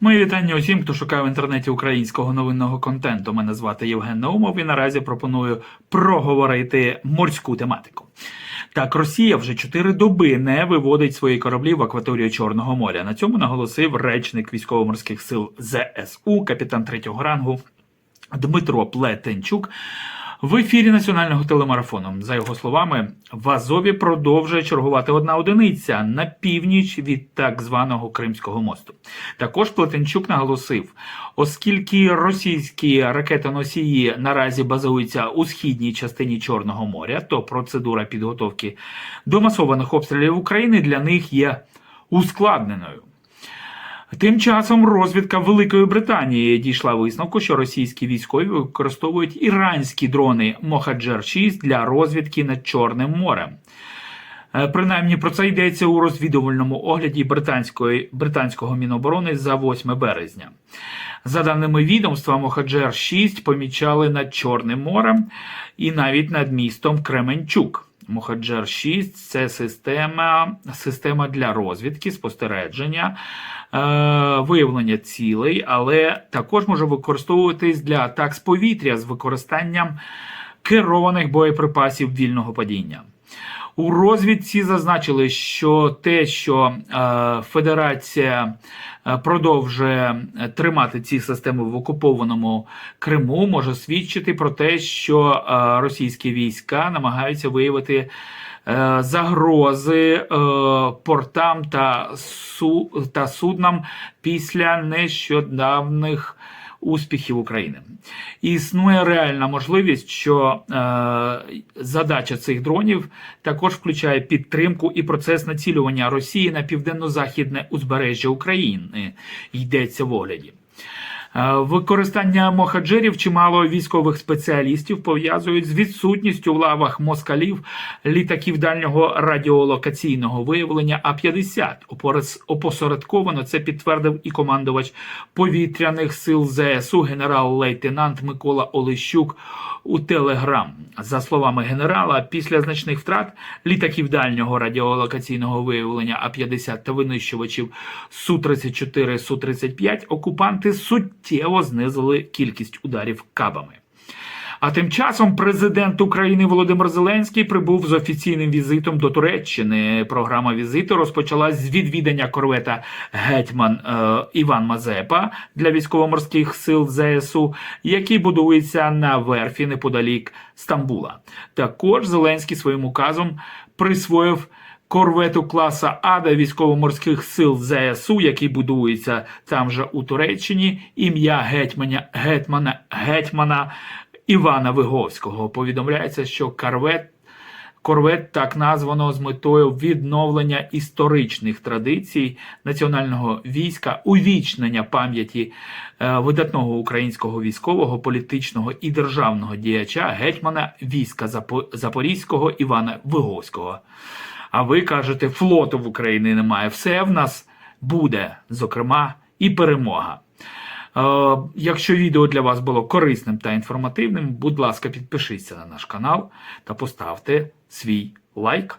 Мої вітання усім, хто шукає в інтернеті українського новинного контенту. Мене звати Євген Наумов і наразі пропоную проговорити морську тематику. Так, Росія вже чотири доби не виводить свої кораблі в акваторію Чорного моря. На цьому наголосив речник військово-морських сил ЗСУ, капітан третього рангу Дмитро Плетенчук. В ефірі національного телемарафону, за його словами, в Азові продовжує чергувати одна одиниця на північ від так званого Кримського мосту. Також Плетенчук наголосив, оскільки російські ракетоносії наразі базуються у східній частині Чорного моря, то процедура підготовки до масованих обстрілів України для них є ускладненою. Тим часом розвідка Великої Британії дійшла висновку, що російські військові використовують іранські дрони Мохаджер 6 для розвідки над Чорним морем. Е, Принаймні про це йдеться у розвідувальному огляді британської, британського міноборони за 8 березня. За даними відомства, Мохаджер 6 помічали над Чорним морем і навіть над містом Кременчук. Мохаджер 6 це система, система для розвідки, спостереження, е, виявлення цілей, але також може використовуватись для атак з повітря з використанням керованих боєприпасів вільного падіння. У розвідці зазначили, що те, що е, Федерація е, продовжує тримати ці системи в окупованому Криму, може свідчити про те, що е, російські війська намагаються виявити загрози портам та суднам після нещодавних успіхів України. Існує реальна можливість, що е, задача цих дронів також включає підтримку і процес націлювання Росії на південно-західне узбережжя України. Йдеться в огляді. Е, Використання мохаджерів чимало військових спеціалістів пов'язують з відсутністю в лавах москалів літаків дальнього радіолокаційного виявлення А-50. Опорес- Опосередковано це підтвердив і командувач повітряних сил ЗСУ генерал-лейтенант Микола Олещук у Телеграм. За словами генерала, після значних втрат літаків дальнього радіолокаційного виявлення А-50 та винищувачів Су-34, Су-35 окупанти суттєво знизили кількість ударів кабами. А тим часом президент України Володимир Зеленський прибув з офіційним візитом до Туреччини. Програма візиту розпочалась з відвідання корвета гетьман е, Іван Мазепа для військово-морських сил ЗСУ, який будується на верфі неподалік Стамбула. Також Зеленський своїм указом присвоїв. Корвету класа А до військово-морських сил ЗСУ, який будується там же у Туреччині, ім'я гетьманя, гетьмана, гетьмана Івана Виговського. Повідомляється, що корвет, корвет так названо з метою відновлення історичних традицій національного війська, увічнення пам'яті е, видатного українського військового, політичного і державного діяча гетьмана війська Запорізького Івана Виговського. А ви кажете, флоту в Україні немає. Все в нас буде, зокрема, і перемога. Е, якщо відео для вас було корисним та інформативним, будь ласка, підпишіться на наш канал та поставте свій лайк.